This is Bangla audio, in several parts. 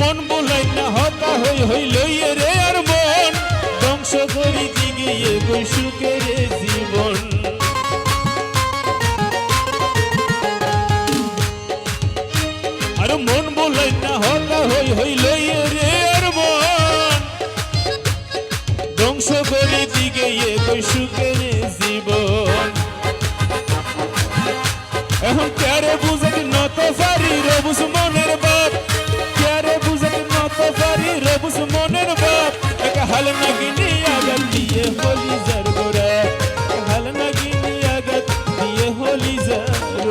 মন বলাই না, হতা হই হই লইয়ে রে আর মন। ধ্বংস করি দিগে গই সুখের জীবন। আর মন বলাই না, হতা হই হই লইয়ে রে আর মন। ধ্বংস করি দিগে গই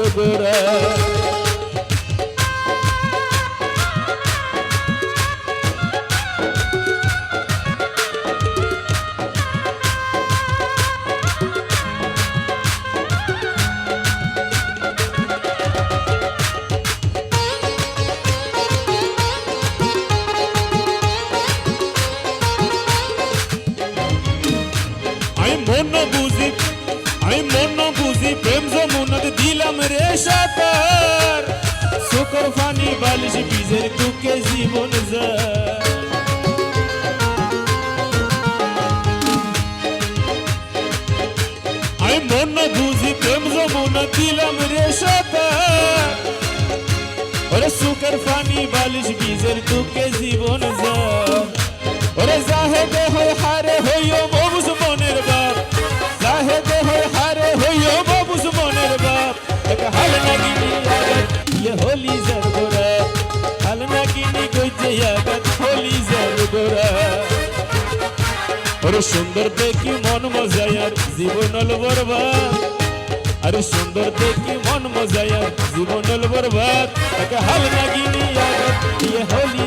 যার গোরা আমি সাতার। শুকর ফানি বালিশ বীজের দুঃখে জীবন যায় আমি মন বুঝি প্রেম যমুনা দিলাম রে ফানি বালিশ বীজের দুঃখে জীবন ওরে সুন্দর দেখি মন মজায়ার জীবন বরবাদ আরে সুন্দর দেখি মন মজায়ার জীবন বরবাদ হাল লাগিনি আগাত ইয়ে হলি